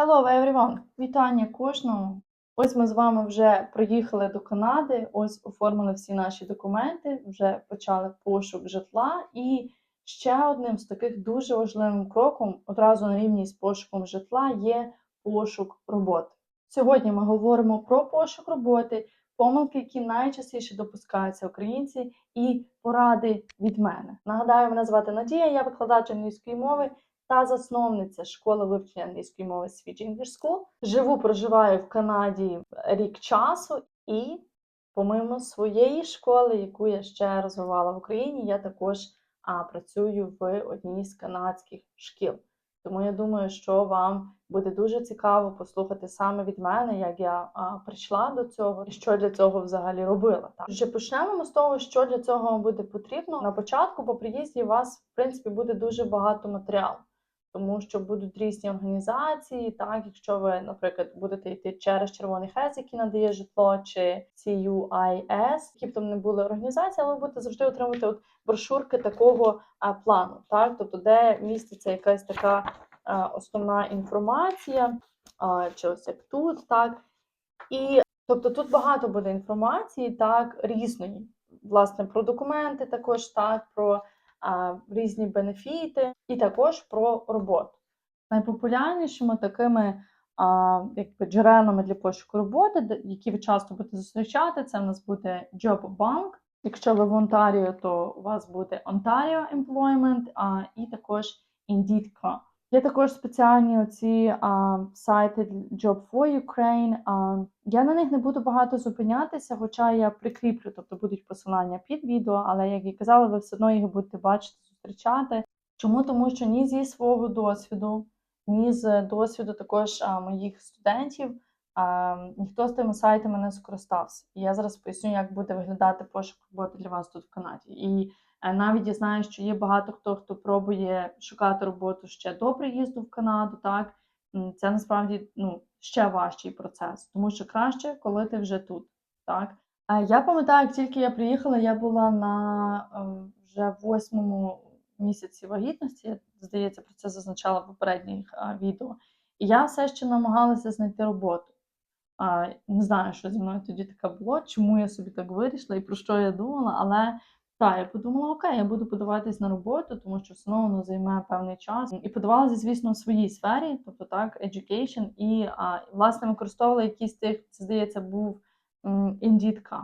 Hello everyone! Вітання кожному! Ось ми з вами вже приїхали до Канади, ось оформили всі наші документи, вже почали пошук житла. І ще одним з таких дуже важливим кроком, одразу на рівні з пошуком житла, є пошук роботи. Сьогодні ми говоримо про пошук роботи, помилки, які найчастіше допускаються українці, і поради від мене. Нагадаю, мене звати Надія, я викладач англійської мови та засновниця школи вивчення англійської мови Switch English School. Живу, проживаю в Канаді рік часу, і помимо своєї школи, яку я ще розвивала в Україні, я також а, працюю в одній з канадських шкіл. Тому я думаю, що вам буде дуже цікаво послухати саме від мене, як я а, прийшла до цього і що для цього взагалі робила. Так. Вже почнемо з того, що для цього буде потрібно. На початку по приїзді у вас, в принципі, буде дуже багато матеріалу тому що будуть різні організації. Так, якщо ви, наприклад, будете йти через Червоний Хрест, який надає житло, чи CUIS, які б там не були організації, але ви будете завжди отримувати от брошурки такого плану, так, тобто, де міститься якась така основна інформація, чи ось як тут, так. І тобто тут багато буде інформації, так, різної. Власне, про документи, також так, про різні бенефіти, і також про роботу. Найпопулярнішими такими якби, джерелами для пошуку роботи, які ви часто будете зустрічати, це в нас буде JobBank. Якщо ви в Онтаріо, то у вас буде Ontario Employment а, і також Indeed.com. Є також спеціальні оці а, сайти Job for Ukraine. А, я на них не буду багато зупинятися, хоча я прикріплю, тобто будуть посилання під відео, але як і казала, ви все одно їх будете бачити, зустрічати. Чому? Тому що ні зі свого досвіду, ні з досвіду також а, моїх студентів а, ніхто з тими сайтами не скористався. І я зараз поясню, як буде виглядати пошук роботи для вас тут в Канаді. І Навіть я знаю, що є багато хто, хто пробує шукати роботу ще до приїзду в Канаду. Так це насправді ну, ще важчий процес, тому що краще, коли ти вже тут. Так Е, я пам'ятаю, як тільки я приїхала, я була на ем, вже восьмому місяці вагітності. Я здається, про це зазначала в попередніх е, відео. І я все ще намагалася знайти роботу. Не знаю, що зі мною тоді таке було, чому я собі так вирішила і про що я думала, але так, я подумала, окей, я буду подаватись на роботу, тому що все одно воно певний час. І подавалася, звісно, у своїй сфері, тобто так, education, і а, власне використовувала якийсь тих, це здається, був Indeed.com.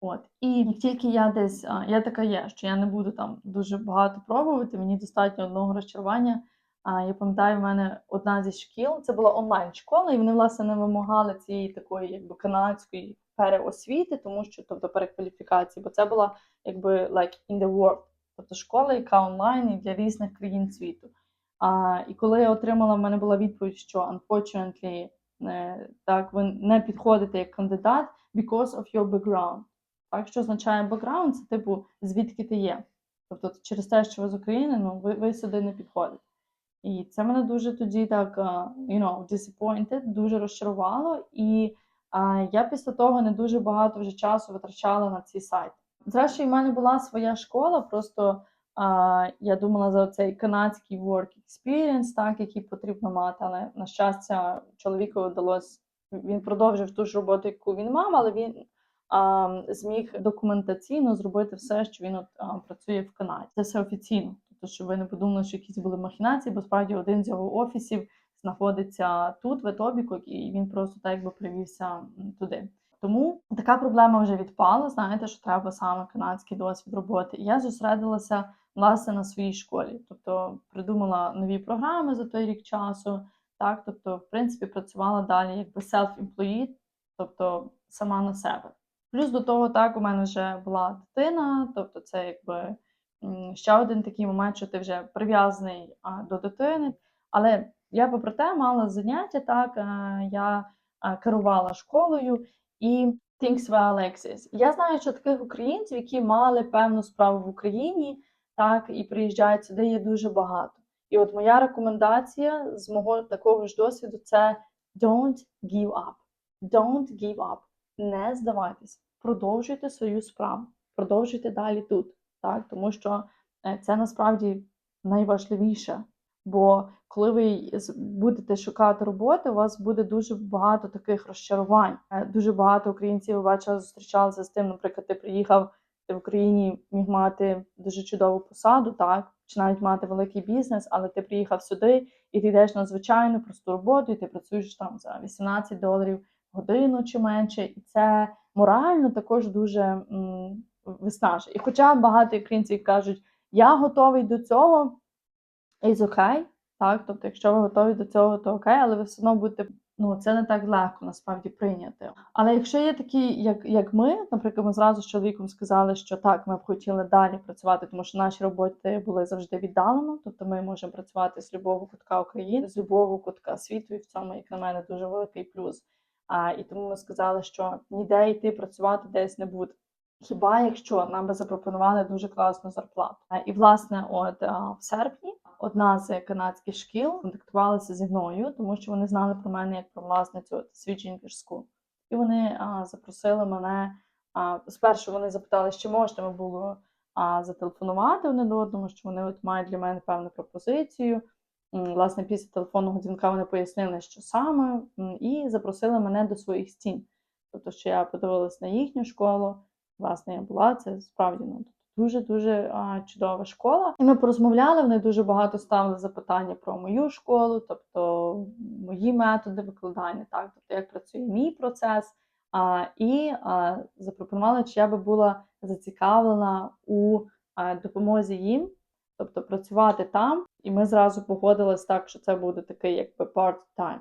От. І як тільки я десь, а, я така є, що я не буду там дуже багато пробувати, мені достатньо одного розчарування. А, я пам'ятаю, в мене одна зі шкіл, це була онлайн-школа, і вони, власне, не вимагали цієї такої якби канадської переосвіти, тому що, тобто перекваліфікації, бо це була якби like in the world, тобто школа, яка онлайн і для різних країн світу. А, і коли я отримала, в мене була відповідь, що unfortunately, е, так, ви не підходите як кандидат because of your background. Так, що означає background, це типу, звідки ти є. Тобто через те, що ви з України, ну, ви, ви сюди не підходите. І це мене дуже тоді так, you know, disappointed, дуже розчарувало. І я після того не дуже багато вже часу витрачала на ці сайти. Зрештою, в мене була своя школа, просто а, я думала за цей канадський work experience, так, який потрібно мати, але на щастя, чоловіку вдалося, він продовжив ту ж роботу, яку він мав, але він зміг документаційно зробити все, що він от, а, працює в Канаді. Це все офіційно. Тобто, щоб ви не подумали, що якісь були махінації, бо справді один з його офісів знаходиться тут, в Етобіку, і він просто так якби привівся туди. Тому така проблема вже відпала. Знаєте, що треба саме канадський досвід роботи. І я зосередилася власне на своїй школі, тобто придумала нові програми за той рік часу. Так, тобто, в принципі, працювала далі якби self-employed, тобто сама на себе. Плюс до того, так, у мене вже була дитина, тобто це якби ще один такий момент, що ти вже прив'язаний до дитини. Але я, попри те, мала заняття, так, е, я е, керувала школою і things like this. Я знаю, що таких українців, які мали певну справу в Україні, так, і приїжджають сюди, є дуже багато. І от моя рекомендація з мого такого ж досвіду це don't give up. Don't give up. Не здавайтеся. Продовжуйте свою справу, продовжуйте далі тут, так, тому що е, це насправді найважливіше. Бо коли ви будете шукати роботи, у вас буде дуже багато таких розчарувань. Е, Дуже багато українців я зустрічалися з тим, наприклад, ти приїхав, ти в Україні міг мати дуже чудову посаду, так, чи навіть мати великий бізнес, але ти приїхав сюди і ти йдеш на звичайну просту роботу, і ти працюєш там за 18 доларів в годину чи менше, і це морально також дуже виснажує. І хоча багато українців кажуть, я готовий до цього, is okay, так, тобто, якщо ви готові до цього, то окей, але ви все одно будете. Ну, це не так легко насправді прийняти. Але якщо є такі, як, як ми, наприклад, ми зразу з чоловіком сказали, що так, ми б хотіли далі працювати, тому що наші роботи були завжди віддалено. Тобто ми можемо працювати з любого кутка України, з любого кутка світу, і в цьому, як на мене, дуже великий плюс. А, і тому ми сказали, що ніде йти працювати десь не буде. Хіба якщо нам би запропонували дуже класну зарплату? І власне, от в серпні одна з канадських шкіл контактувалася зі мною, тому що вони знали про мене як про власницю Switch School. І вони а, запросили мене. А, спершу вони запитали, чи можна було а, зателефонувати один до одному, що вони от мають для мене певну пропозицію. Власне, після телефонного дзвінка вони пояснили, що саме, і запросили мене до своїх стін. Тобто, що я подивилась на їхню школу. Власне, я була це справді ну, дуже дуже чудова школа. І ми порозмовляли. Вони дуже багато ставили запитання про мою школу, тобто мої методи викладання, так, тобто як працює мій процес. А, і а, запропонували, чи я би була зацікавлена у а, допомозі їм, тобто працювати там. І ми зразу погодились так, що це буде такий якби part-time.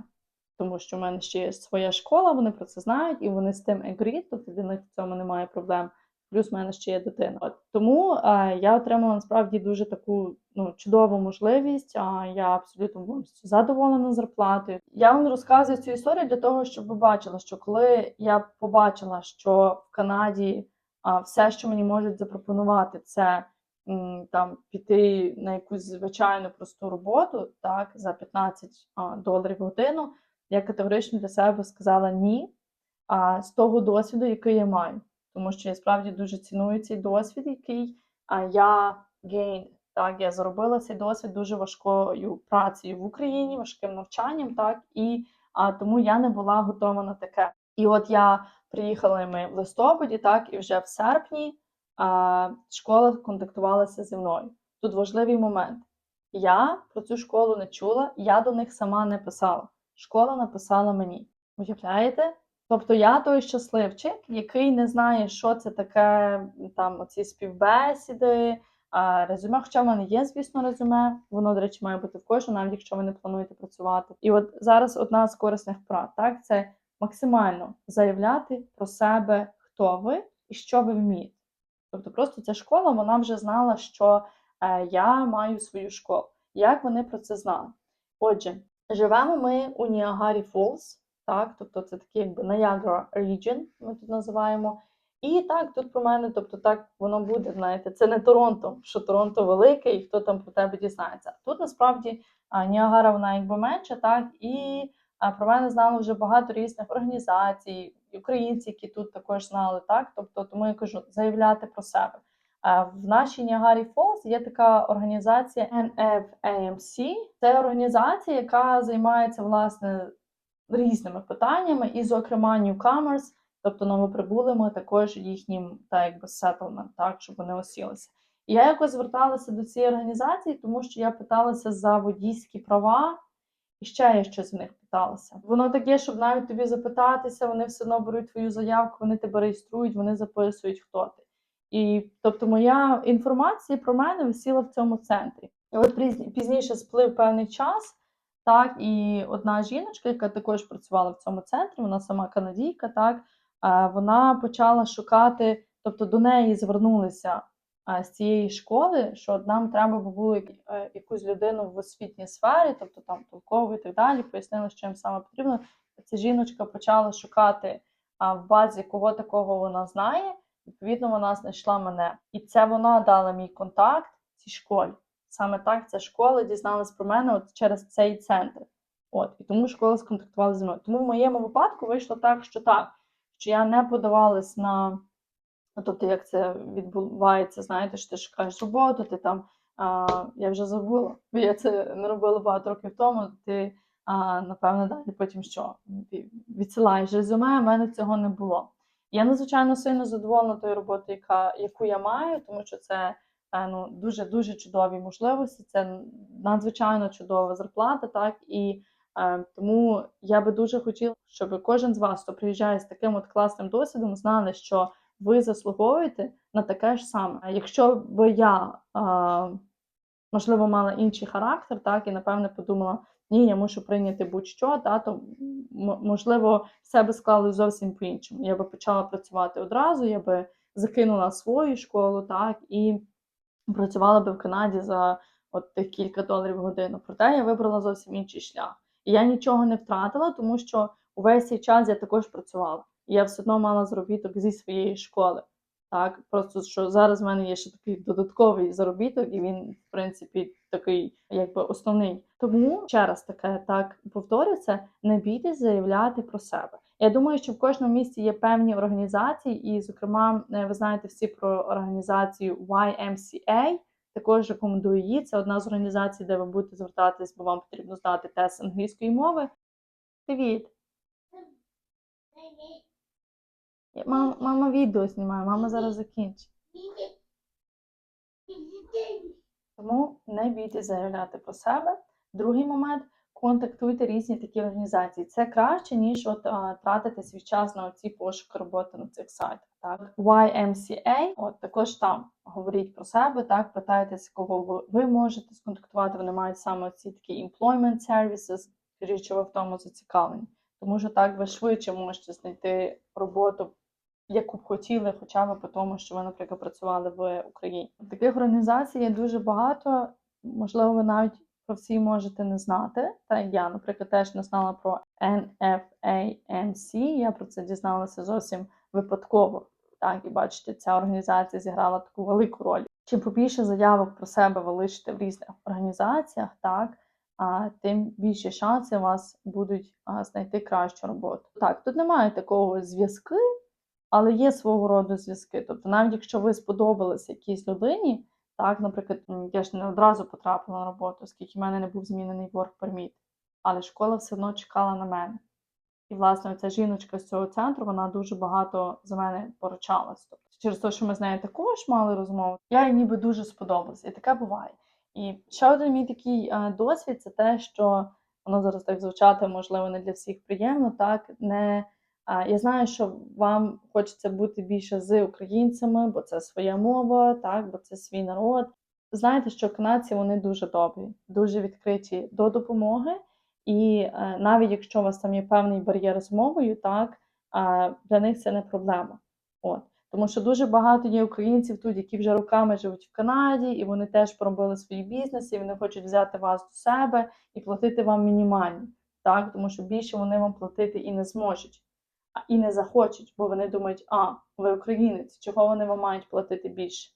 Тому що в мене ще є своя школа, вони про це знають, і вони з тим agree, тобто для них в цьому немає проблем. Плюс в мене ще є дитина. От тому е, я отримала насправді дуже таку ну, чудову можливість. А я абсолютно повністю задоволена зарплатою. Я вам розказую цю історію для того, щоб ви бачили, що коли я побачила, що в Канаді а, все, що мені можуть запропонувати, це м, там піти на якусь звичайну просту роботу, так за 15 а, доларів годину. Я категорично для себе сказала ні. А з того досвіду, який я маю, тому що я справді дуже ціную цей досвід, який я gained. Так, я заробила цей досвід дуже важкою працею в Україні, важким навчанням, так і а, тому я не була готова на таке. І от я приїхала ми в листопаді, так, і вже в серпні а, школа контактувалася зі мною. Тут важливий момент. Я про цю школу не чула, я до них сама не писала. Школа написала мені. Уявляєте? Тобто я той щасливчик, який не знає, що це таке там оці співбесіди, резюме. Хоча в мене є, звісно, резюме. Воно, до речі, має бути в кожному, навіть якщо ви не плануєте працювати. І от зараз одна з корисних прав, так, це максимально заявляти про себе, хто ви і що ви вмієте. Тобто, просто ця школа вона вже знала, що е, я маю свою школу. Як вони про це знали? Отже, живемо ми у Ніагарі Фолс, так, тобто це такий якби Niagara Region, ми тут називаємо. І так, тут про мене, тобто так воно буде, знаєте, це не Торонто, що Торонто велике, і хто там про тебе дізнається. Тут насправді Ніагара вона якби менша, так, і про мене знало вже багато різних організацій, українці, які тут також знали, так. Тобто, тому я кажу, заявляти про себе. В нашій Ніагарі Фолз є така організація NFAMC. Це організація, яка займається власне різними питаннями, і, зокрема, newcomers, тобто новоприбулими, також їхнім та якби settlement, так, щоб вони осілися. І я якось зверталася до цієї організації, тому що я питалася за водійські права, і ще я щось в них питалася. Воно таке, щоб навіть тобі запитатися, вони все одно беруть твою заявку, вони тебе реєструють, вони записують, хто ти. І тобто моя інформація про мене висіла в цьому центрі. І от пізніше сплив певний час, так, і одна жіночка, яка також працювала в цьому центрі, вона сама канадійка, так, е, вона почала шукати, тобто до неї звернулися е, з цієї школи, що нам треба було е, якусь людину в освітній сфері, тобто там толкову і так далі, пояснили, що їм саме потрібно. Ця жіночка почала шукати в базі, кого такого вона знає. Відповідно, вона знайшла мене. І це вона дала мій контакт цій школі. Саме так ця школа дізналась про мене от через цей центр. От, і тому школа сконтактувала зі мною. Тому в моєму випадку вийшло так, що так, що я не подавалась на, ну, тобто, як це відбувається, знаєте, що ти шукаєш роботу, ти там А, я вже забула. бо Я це не робила багато років тому. Ти, а, напевно, далі потім що? Відсилаєш резюме, в мене цього не було. Я надзвичайно сильно задоволена тою роботою, яка, яку я маю, тому що це е, ну, дуже дуже чудові можливості. Це надзвичайно чудова зарплата, так і е, тому я би дуже хотіла, щоб кожен з вас, хто приїжджає з таким от класним досвідом, знали, що ви заслуговуєте на таке ж саме. Якщо б я е, можливо мала інший характер, так і напевне подумала. Ні, я мушу прийняти будь-що, та, то можливо, все би склалось зовсім по-іншому. Я би почала працювати одразу, я би закинула свою школу, так, і працювала би в Канаді за от тих кілька доларів в годину. Проте я вибрала зовсім інший шлях. І я нічого не втратила, тому що увесь цей час я також працювала. Я все одно мала заробіток зі своєї школи. Так, просто що зараз в мене є ще такий додатковий заробіток, і він, в принципі, такий, якби основний. Тому ще раз таке так повторю не бійтесь заявляти про себе. Я думаю, що в кожному місті є певні організації, і, зокрема, е, ви знаєте всі про організацію YMCA. Також рекомендую її. Це одна з організацій, де ви будете звертатись, бо вам потрібно здати тест англійської мови. Привіт! Я- Мама, мама відео знімає, мама зараз закінчить. Тому не бійтесь заявляти про себе. Другий момент контактуйте різні такі організації. Це краще, ніж от а, тратити свій час на ці пошуки роботи на цих сайтах. Так, YMCA, от також там говоріть про себе, так питайтеся, кого ви, ви можете сконтактувати. Вони мають саме ці такі employment services, скажіть, що ви в тому зацікавлені. Тому що так ви швидше можете знайти роботу яку б хотіли, хоча б по тому, що ви, наприклад, працювали в Україні. Таких організацій є дуже багато. Можливо, ви навіть про всі можете не знати. Та я, наприклад, теж не знала про NFAMC. Я про це дізналася зовсім випадково. Так, і бачите, ця організація зіграла таку велику роль. Чим побільше заявок про себе ви лишите в різних організаціях, так а, тим більше шанси у вас будуть а, знайти кращу роботу. Так, тут немає такого зв'язки, але є свого роду зв'язки. Тобто, навіть якщо ви сподобалися якійсь людині, так, наприклад, я ж не одразу потрапила на роботу, оскільки в мене не був змінений work permit, але школа все одно чекала на мене. І, власне, ця жіночка з цього центру, вона дуже багато за мене поручалась. Тобто, через те, що ми з нею також мали розмову, я їй ніби дуже сподобалася. І таке буває. І ще один мій такий е, досвід це те, що воно зараз так звучати, можливо, не для всіх приємно, так не. Я знаю, що вам хочеться бути більше з українцями, бо це своя мова, так, бо це свій народ. Знаєте, що канадці вони дуже добрі, дуже відкриті до допомоги, і е, навіть якщо у вас там є певний бар'єр з мовою, так для них це не проблема. От. Тому що дуже багато є українців тут, які вже роками живуть в Канаді, і вони теж поробили свої бізнеси, і вони хочуть взяти вас до себе і платити вам мінімальні, так, тому що більше вони вам платити і не зможуть і не захочуть, бо вони думають, а, ви українець, чого вони вам мають платити більше.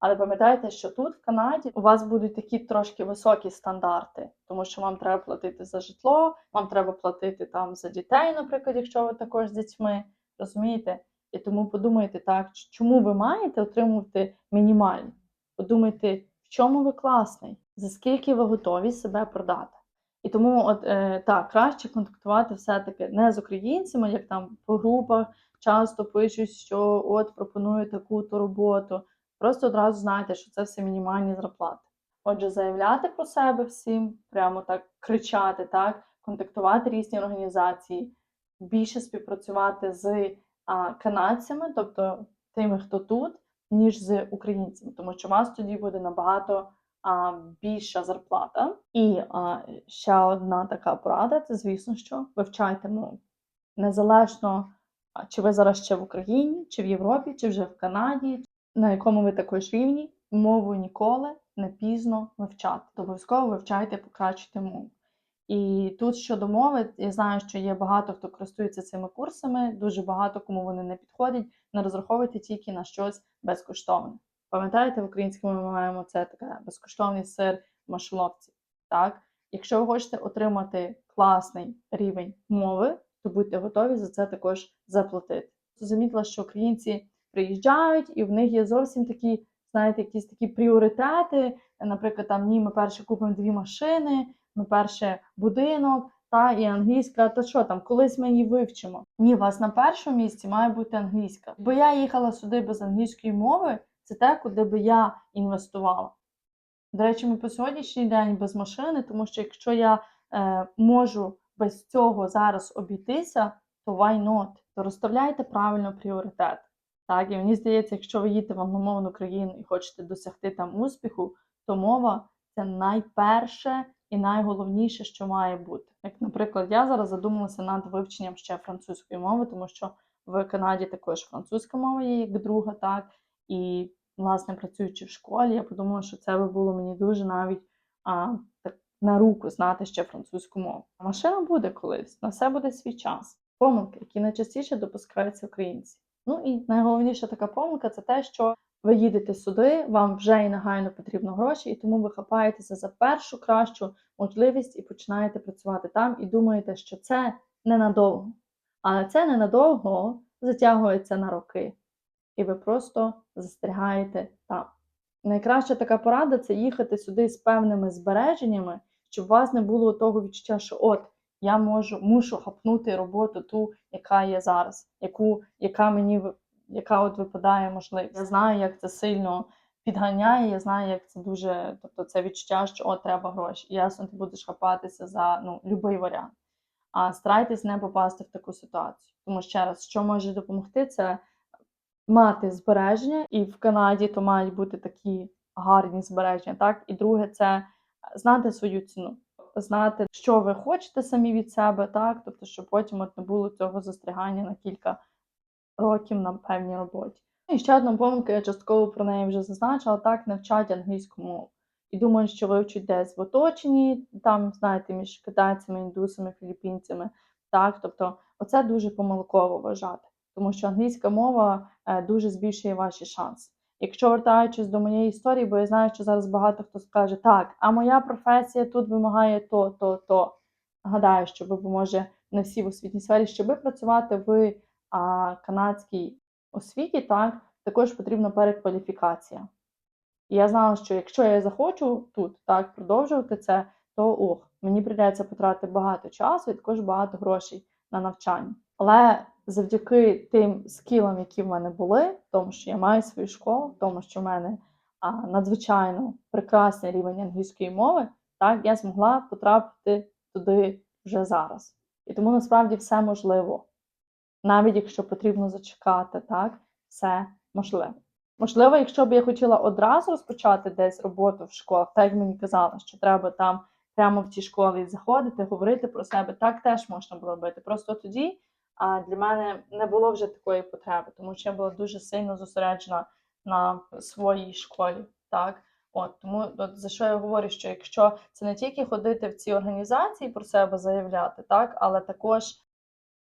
Але пам'ятайте, що тут, в Канаді, у вас будуть такі трошки високі стандарти, тому що вам треба платити за житло, вам треба платити там за дітей, наприклад, якщо ви також з дітьми, розумієте? І тому подумайте так, чому ви маєте отримувати мінімально? Подумайте, в чому ви класний, за скільки ви готові себе продати. І тому, от е, так, краще контактувати все-таки не з українцями, як там по групах часто пишуть, що от пропоную таку-то роботу. Просто одразу знайте, що це все мінімальні зарплати. Отже, заявляти про себе всім, прямо так кричати, так, контактувати різні організації, більше співпрацювати з а, канадцями, тобто тими, хто тут, ніж з українцями, тому що вас тоді буде набагато більша зарплата. І ще одна така порада: це, звісно, що вивчайте мову. Незалежно, чи ви зараз ще в Україні, чи в Європі, чи вже в Канаді, на якому ви також рівні, мову ніколи не пізно вивчати. Обов'язково вивчайте, покращуйте мову. І тут щодо мови, я знаю, що є багато хто користується цими курсами, дуже багато кому вони не підходять. Не розраховуйте тільки на щось безкоштовне. Пам'ятаєте, в українському ми маємо це таке безкоштовний сир в машоловці. Так? Якщо ви хочете отримати класний рівень мови, то будьте готові за це також заплатити. Замітила, що українці приїжджають, і в них є зовсім такі знаєте, якісь такі пріоритети. Наприклад, там ні, ми перше купимо дві машини, ми перше будинок, та і англійська, то що там, колись ми її вивчимо. Ні, у вас на першому місці має бути англійська. Бо я їхала сюди без англійської мови, це те, куди би я інвестувала. До речі, ми по сьогоднішній день без машини, тому що якщо я е, можу без цього зараз обійтися, то why not? То розставляйте правильно пріоритет. Так, і мені здається, якщо ви їдете в англомовну країну і хочете досягти там успіху, то мова це найперше і найголовніше, що має бути. Як, наприклад, я зараз задумалася над вивченням ще французької мови, тому що в Канаді також французька мова є як друга, так і власне працюючи в школі, я подумала, що це би було мені дуже навіть а, так на руку знати ще французьку мову. Машина буде колись, на все буде свій час. Помилки, які найчастіше допускаються українці. Ну і найголовніша така помилка це те, що ви їдете сюди, вам вже і негайно потрібно гроші, і тому ви хапаєтеся за першу кращу можливість і починаєте працювати там, і думаєте, що це ненадовго. Але це ненадовго затягується на роки, і ви просто застрягаєте там. Найкраща така порада це їхати сюди з певними збереженнями, щоб у вас не було того відчуття, що от я можу мушу хапнути роботу ту, яка є зараз, яку, яка мені яка от випадає можливість. Я знаю, як це сильно підганяє, я знаю, як це дуже, тобто це відчуття, що от треба гроші. І ясно, ти будеш хапатися за ну, будь-який варіант. А старайтесь не попасти в таку ситуацію. Тому ще раз, що може допомогти, це мати збереження, і в Канаді то мають бути такі гарні збереження. Так, і друге, це знати свою ціну, знати, що ви хочете самі від себе, так, тобто, щоб потім от не було цього застрягання на кілька років на певній роботі. І ще одна помилка, я частково про неї вже зазначила, так не вчать англійську мову. І думають, що вивчать десь в оточенні, там, знаєте, між китайцями, індусами, філіппінцями. Так, тобто, оце дуже помилково вважати, тому що англійська мова е, дуже збільшує ваші шанси. Якщо вертаючись до моєї історії, бо я знаю, що зараз багато хто скаже, так, а моя професія тут вимагає то, то, то. Гадаю, що ви може не всі в освітній сфері, щоб працювати в а, канадській освіті, так, також потрібна перекваліфікація. І я знала, що якщо я захочу тут так продовжувати це, то ох, мені прийдеться потратити багато часу і також багато грошей на навчання. Але завдяки тим скілам, які в мене були, тому що я маю свою школу, тому що в мене надзвичайно прекрасний рівень англійської мови, так я змогла потрапити туди вже зараз. І тому насправді все можливо. Навіть якщо потрібно зачекати, так, все можливо. Можливо, якщо б я хотіла одразу розпочати десь роботу в школах, так як мені казали, що треба там прямо в ті школи заходити, говорити про себе, так теж можна було робити. Просто тоді а, для мене не було вже такої потреби, тому що я була дуже сильно зосереджена на своїй школі. Так, от тому от, за що я говорю, що якщо це не тільки ходити в ці організації про себе заявляти, так, але також,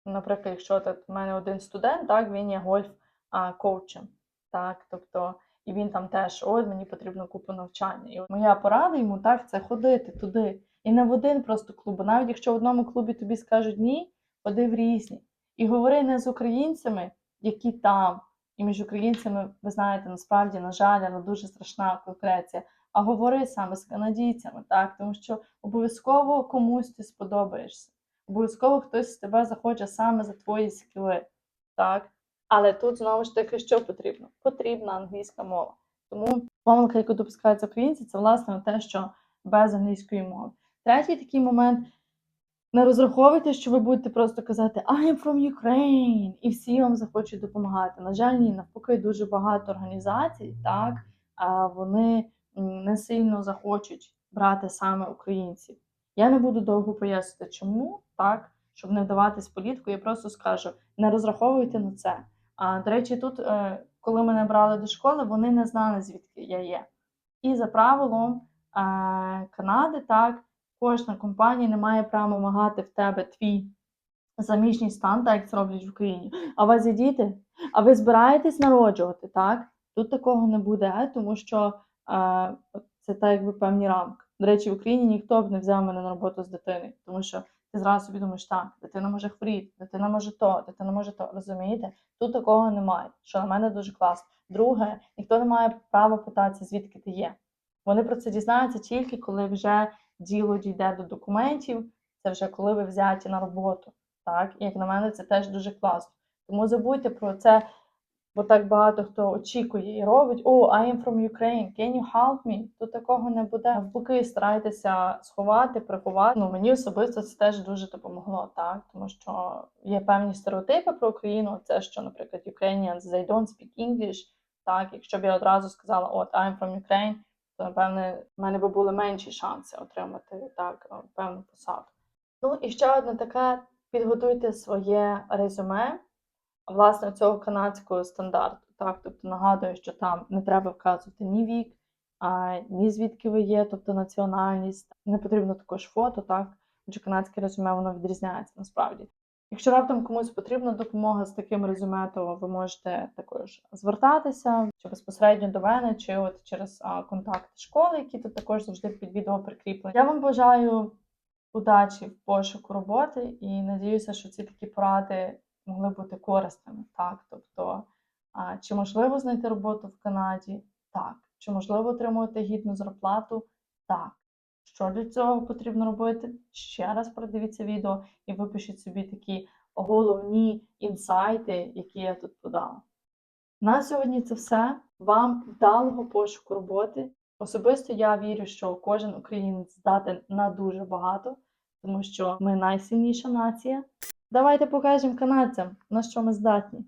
наприклад, якщо от в мене один студент, так він є гольф-коучем. Так, тобто, і він там теж, ой, мені потрібно купу навчання. І моя порада йому так це ходити туди. І не в один просто клуб. Навіть якщо в одному клубі тобі скажуть ні, ходи в різні. І говори не з українцями, які там. І між українцями, ви знаєте, насправді, на жаль, вона дуже страшна конкуренція. А говори саме з канадійцями, так, тому що обов'язково комусь ти сподобаєшся. Обов'язково хтось з тебе захоче саме за твої скіли. Так. Але тут знову ж таки, що потрібно? Потрібна англійська мова. Тому помилка, яку допускаються українці, це власне те, що без англійської мови. Третій такий момент. Не розраховуйте, що ви будете просто казати I from Ukraine, і всі вам захочуть допомагати. На жаль, ні, навпаки, дуже багато організацій, так, вони не сильно захочуть брати саме українців. Я не буду довго пояснювати, чому, так, щоб не вдаватись в політику, я просто скажу: не розраховуйте на це. А до речі, тут, е, коли мене брали до школи, вони не знали, звідки я є. І за правилом е, Канади, так, кожна компанія не має права вимагати в тебе твій заміжній стан, так як це роблять в Україні. А вас є діти? А ви збираєтесь народжувати, так? Тут такого не буде, тому що е, це так якби певні рамки. До речі, в Україні ніхто б не взяв мене на роботу з дитиною, тому що ти зразу собі думаєш, так, дитина може хворіти, дитина може то, дитина може то. Розумієте? Тут такого немає, що на мене дуже класно. Друге, ніхто не має права питатися, звідки ти є. Вони про це дізнаються тільки коли вже діло дійде до документів, це вже коли ви взяті на роботу. Так, і як на мене, це теж дуже класно. Тому забудьте про це, бо так багато хто очікує і робить: О, I am from Ukraine, can you help me? Тут такого не буде. Навпаки, старайтеся сховати, приховати. Ну мені особисто це теж дуже допомогло, так тому що є певні стереотипи про Україну. Це що, наприклад, Ukrainians, they don't speak English. Так, якщо б я одразу сказала, от I'm from Ukraine, то напевне в мене би були менші шанси отримати так певну посаду. Ну і ще одне таке: підготуйте своє резюме власне цього канадського стандарту. Так, тобто нагадую, що там не треба вказувати ні вік, а ні звідки ви є, тобто національність. Не потрібно також фото, так адже канадське резюме воно відрізняється насправді. Якщо раптом комусь потрібна допомога з таким резюме, то ви можете також звертатися чи безпосередньо до мене, чи от через контакти школи, які тут також завжди під відео прикріплені. Я вам бажаю удачі в пошуку роботи і надіюся, що ці такі поради могли бути корисними. Так, тобто, чи можливо знайти роботу в Канаді? Так. Чи можливо отримувати гідну зарплату? Так. Що для цього потрібно робити? Ще раз продивіться відео і випишіть собі такі головні інсайти, які я тут подала. На сьогодні це все. Вам вдалого пошуку роботи. Особисто я вірю, що кожен українець здатен на дуже багато, тому що ми найсильніша нація. Давайте покажемо канадцям, на що ми здатні.